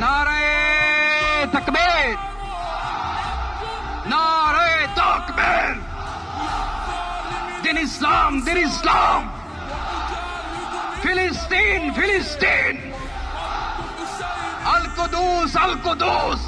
নারায় তকবীর। নারায় তকবীর। দিন ইসলাম দিন ইসলাম। ফিলিস্তিন ফিলিস্তিন। আল কুদুস আল কুদুস।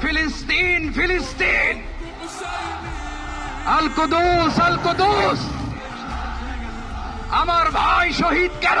ফিলিস্তিন ফিলিস্তিন। আল কুদুস আল কুদুস। আমার ভাই শহীদ কেন?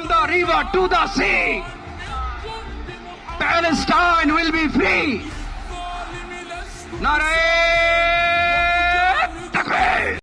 From the river to the sea. Palestine will be free. নারে